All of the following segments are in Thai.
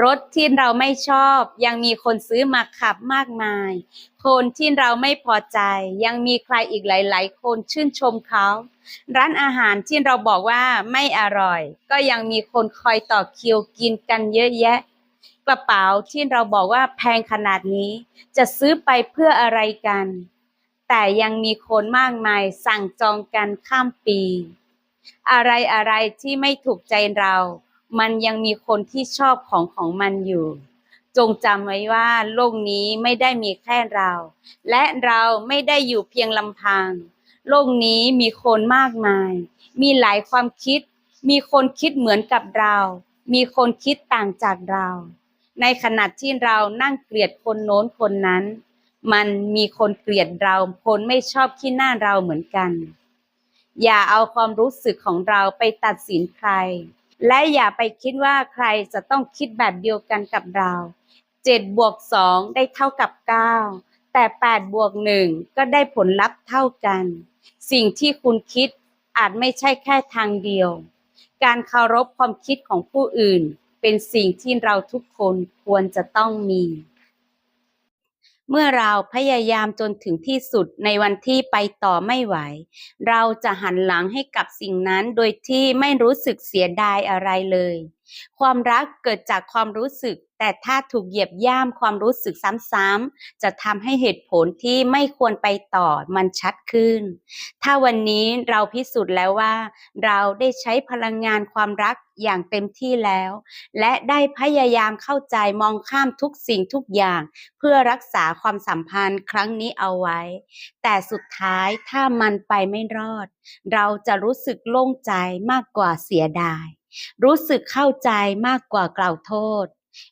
รถที่เราไม่ชอบยังมีคนซื้อมาขับมากมาย คนที่เราไม่พอใจ ยังมีใครอีกหลาย ๆ คนชื่นชมเขา ร้านอาหารที่เราบอกว่าไม่อร่อย ก็ยังมีคนคอยต่อคิวกินกันเยอะแยะ กระเป๋าที่เราบอกว่าแพงขนาดนี้ จะซื้อไปเพื่ออะไรกัน แต่ยังมีคนมากมายสั่งจองกันข้ามปี อะไรอะไรที่ไม่ถูกใจเรา มันยังมีคนที่ชอบของของมันอยู่ จงจำไว้ว่าโลกนี้ไม่ได้มีแค่เรา และเราไม่ได้อยู่เพียงลำพัง โลกนี้มีคนมากมาย มีหลายความคิด มีคนคิดเหมือนกับเรา มีคนคิดต่างจากเรา ในขณะที่เรานั่งเกลียดคนโน้นคนนั้น มันมีคนเกลียดเรา คนไม่ชอบขี้หน้าเราเหมือนกัน อย่าเอาความรู้สึกของเราไปตัดสินใคร และอย่าไปคิดว่าใครจะต้องคิดแบบเดียวกันกับเรา7บวก2ได้เท่ากับ9แต่8บวก1ก็ได้ผลลัพธ์เท่ากัน สิ่งที่คุณคิดอาจไม่ใช่แค่ทางเดียว การเคารพความคิดของผู้อื่น เป็นสิ่งที่เราทุกคนควรจะต้องมี เมื่อเราพยายามจนถึงที่สุดในวันที่ไปต่อไม่ไหว เราจะหันหลังให้กับสิ่งนั้นโดยที่ไม่รู้สึกเสียดายอะไรเลย ความรักเกิดจากความรู้สึก แต่ถ้าถูกเหยียบย่ำความรู้สึกซ้ำๆจะทำให้เหตุผลที่ไม่ควรไปต่อมันชัดขึ้น ถ้าวันนี้เราพิสูจน์แล้วว่า เราได้ใช้พลังงานความรักอย่างเต็มที่แล้ว และได้พยายามเข้าใจมองข้ามทุกสิ่งทุกอย่าง เพื่อรักษาความสัมพันธ์ครั้งนี้เอาไว้ แต่สุดท้ายถ้ามันไปไม่รอด เราจะรู้สึกโล่งใจมากกว่าเสียดาย รู้สึกเข้าใจมากกว่ากล่าวโทษ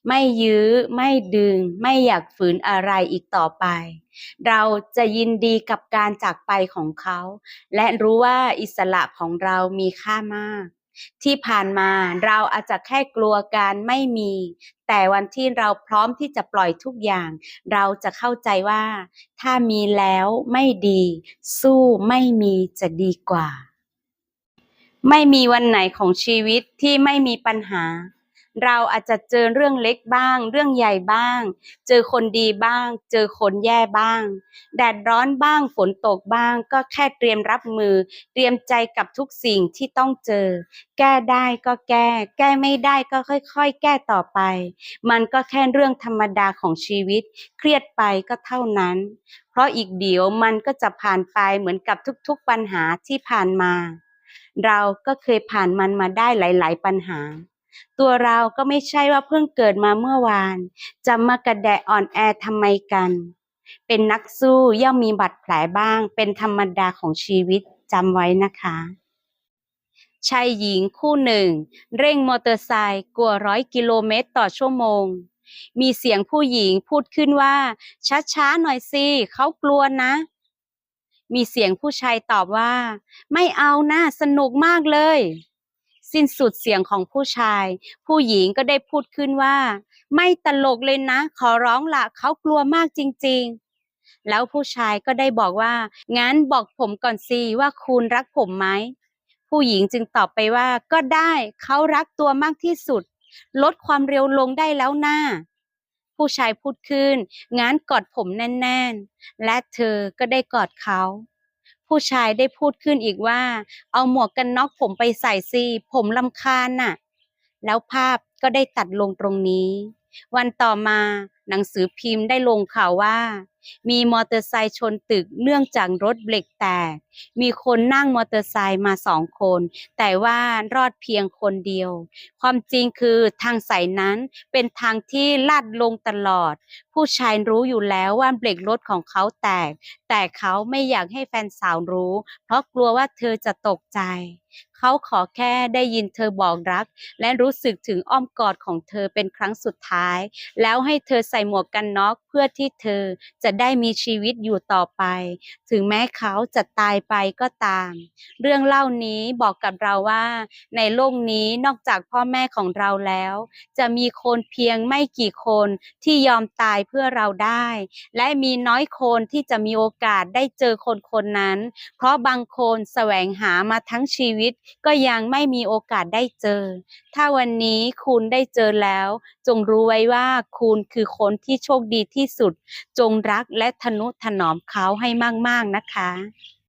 ไม่ยื้อ ไม่ดึง ไม่อยากฝืนอะไรอีกต่อไป เราจะยินดีกับการจากไปของเขา และรู้ว่าอิสระของเรามีค่ามากที่ผ่านมาเราอาจจะแค่กลัวการไม่มี แต่วันที่เราพร้อมที่จะปล่อยทุกอย่าง เราจะเข้าใจว่า ถ้ามีแล้วไม่ดี สู้ไม่มีจะดีกว่า ไม่มีวันไหนของชีวิตที่ไม่มีปัญหา เราอาจจะเจอเรื่องเล็กบ้าง เรื่องใหญ่บ้าง เจอคนดีบ้าง เจอคนแย่บ้าง แดดร้อนบ้าง ฝนตกบ้าง ก็แค่เตรียมรับมือ เตรียมใจกับทุกสิ่งที่ต้องเจอ แก้ได้ก็แก้ แก้ไม่ได้ก็ค่อย ๆ แก้ต่อไป มันก็แค่เรื่องธรรมดาของชีวิต เครียดไปก็เท่านั้น เพราะอีกเดี๋ยวมันก็จะผ่านไปเหมือนกับทุกๆปัญหาที่ผ่านมา เราก็เคยผ่านมันมาได้หลาย ๆ ปัญหา ตัวเราก็ไม่ใช่ว่าเพิ่งเกิดมาเมื่อวานจะมากระแดะอ่อนแอทำไมกัน เป็นนักสู้ย่อมมีบาดแผลบ้าง เป็นธรรมดาของชีวิตจำไว้นะคะชายหญิงคู่หนึ่ง เร่งมอเตอร์ไซค์กว่าร้อยกิโลเมตรต่อชั่วโมง มีเสียงผู้หญิงพูดขึ้นว่า ช้าๆหน่อยสิเขากลัวนะ มีเสียงผู้ชายตอบว่า ไม่เอานะ สนุกมากเลย สิ้นสุดเสียงของผู้ชาย ผู้หญิงก็ได้พูดขึ้นว่า ไม่ตลกเลยนะ ขอร้องละเขากลัวมากจริง ๆ แล้วผู้ชายก็ได้บอกว่า งั้นบอกผมก่อนสิว่าคุณรักผมไหมผู้หญิงจึงตอบไปว่าก็ได้เขารักตัวมากที่สุด ลดความเร็วลงได้แล้วนะ่า ผู้ชายพูดขึ้นงั้นกอดผมแน่น ๆ และเธอก็ได้กอดเขา ผู้ชายได้พูดขึ้นอีกว่า เอาหมวกกันน็อกผมไปใส่สิผมลำคาญน่ะ แล้วภาพก็ได้ตัดลงตรงนี้ วันต่อมา หนังสือพิมพ์ได้ลงข่าวว่า มีมอเตอร์ไซค์ชนตึกเนื่องจากรถเบรกแตก มีคนนั่งมอเตอร์ไซค์มาสองคน แต่ว่ารอดเพียงคนเดียว ความจริงคือทางสายนั้นเป็นทางที่ลาดลงตลอด ผู้ชายรู้อยู่แล้วว่าเบรกรถของเขาแตก แต่เขาไม่อยากให้แฟนสาวรู้ เพราะกลัวว่าเธอจะตกใจ เขาขอแค่ได้ยินเธอบอกรัก และรู้สึกถึงอ้อมกอดของเธอเป็นครั้งสุดท้าย แล้วให้เธอใส่หมวกกันน็อกเพื่อที่เธอจะได้มีชีวิตอยู่ต่อไป ถึงแม้เขาจะตายไปก็ตาม เรื่องเล่านี้บอกกับเราว่า ในโลกนี้นอกจากพ่อแม่ของเราแล้ว จะมีคนเพียงไม่กี่คนที่ยอมตายเพื่อเราได้ และมีน้อยคนที่จะมีโอกาสได้เจอคนคนนั้น เพราะบางคนแสวงหามาทั้งชีวิตก็ยังไม่มีโอกาสได้เจอ ถ้าวันนี้คุณได้เจอแล้ว จงรู้ไว้ว่าคุณคือคนที่โชคดีที่สุด จงรักและทนุถนอมเขาให้มาก ๆ นะคะ